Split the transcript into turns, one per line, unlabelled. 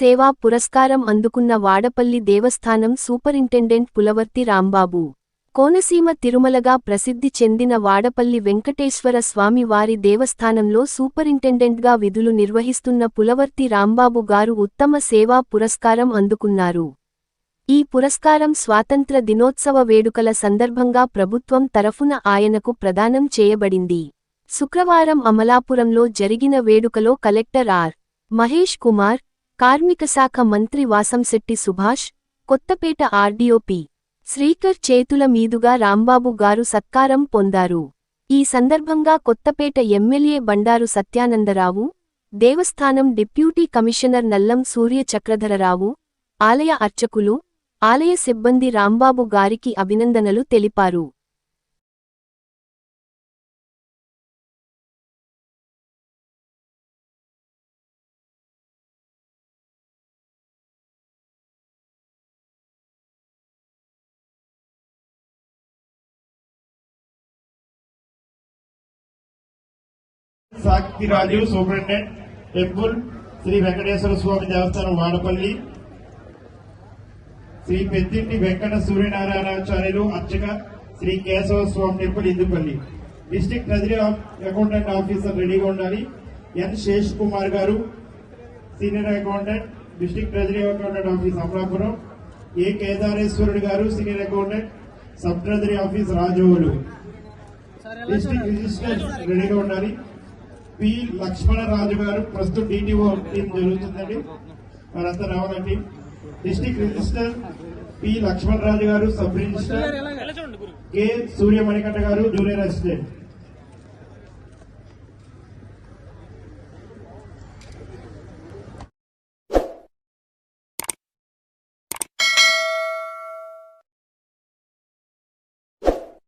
సేవా పురస్కారం అందుకున్న వాడపల్లి దేవస్థానం సూపరింటెండెంట్ పులవర్తి రాంబాబు. కోనసీమ తిరుమలగా ప్రసిద్ధి చెందిన వాడపల్లి వెంకటేశ్వర స్వామి వారి దేవస్థానంలో సూపరింటెండెంట్గా విధులు నిర్వహిస్తున్న పులవర్తి రాంబాబు గారు ఉత్తమ సేవా పురస్కారం అందుకున్నారు. ఈ పురస్కారం స్వాతంత్ర దినోత్సవ వేడుకల సందర్భంగా ప్రభుత్వం తరఫున ఆయనకు ప్రదానం చేయబడింది. శుక్రవారం అమలాపురంలో జరిగిన వేడుకలో కలెక్టర్ ఆర్. మహేష్ కుమార్ కార్మిక శాఖ మంత్రి వాసంశెట్టి సుభాష్ కొత్తపేట ఆర్డీఓపి శ్రీకర్ చేతుల మీదుగా రాంబాబు గారు సత్కారం పొందారు. ఈ సందర్భంగా కొత్తపేట ఎమ్మెల్యే బండారు సత్యానందరావు దేవస్థానం డిప్యూటీ కమిషనర్ నల్లం సూర్య చక్రధరరావు ఆలయ అర్చకులు ఆలయ సిబ్బంది రాంబాబు గారికి అభినందనలు తెలిపారు.
సాక్తిరాజు సూపరింటెండెంట్ టెంపుల్ శ్రీ వెంకటేశ్వర స్వామి దేవస్థానం వాడపల్లి. శ్రీ పెద్దింటి వెంకట సూర్యనారాయణాచార్యులు అర్చక Shri Kesava Swamy temple Indupalli. District treasury accountant officer రెడీగా ఉండాలి. ఎన్. శేష్ కుమార్ గారు senior accountant district treasury accountant office Amalapuram. A. Kedareswarudu గారు senior accountant sub treasury office Razole. District register రెడీగా ఉండాలి. పి లక్ష్మణరాజు గారు ప్రస్తుతం డిటిఓ టీం జరుగుతుందండి. వారంతా రావాలండి. డిస్ట్రిక్ట్ రిజిస్టర్ పి లక్ష్మణరాజు గారు సబ్ రిజిస్టర్ కె సూర్యమణికంఠ గారు జూనియర్ అసిస్టెంట్.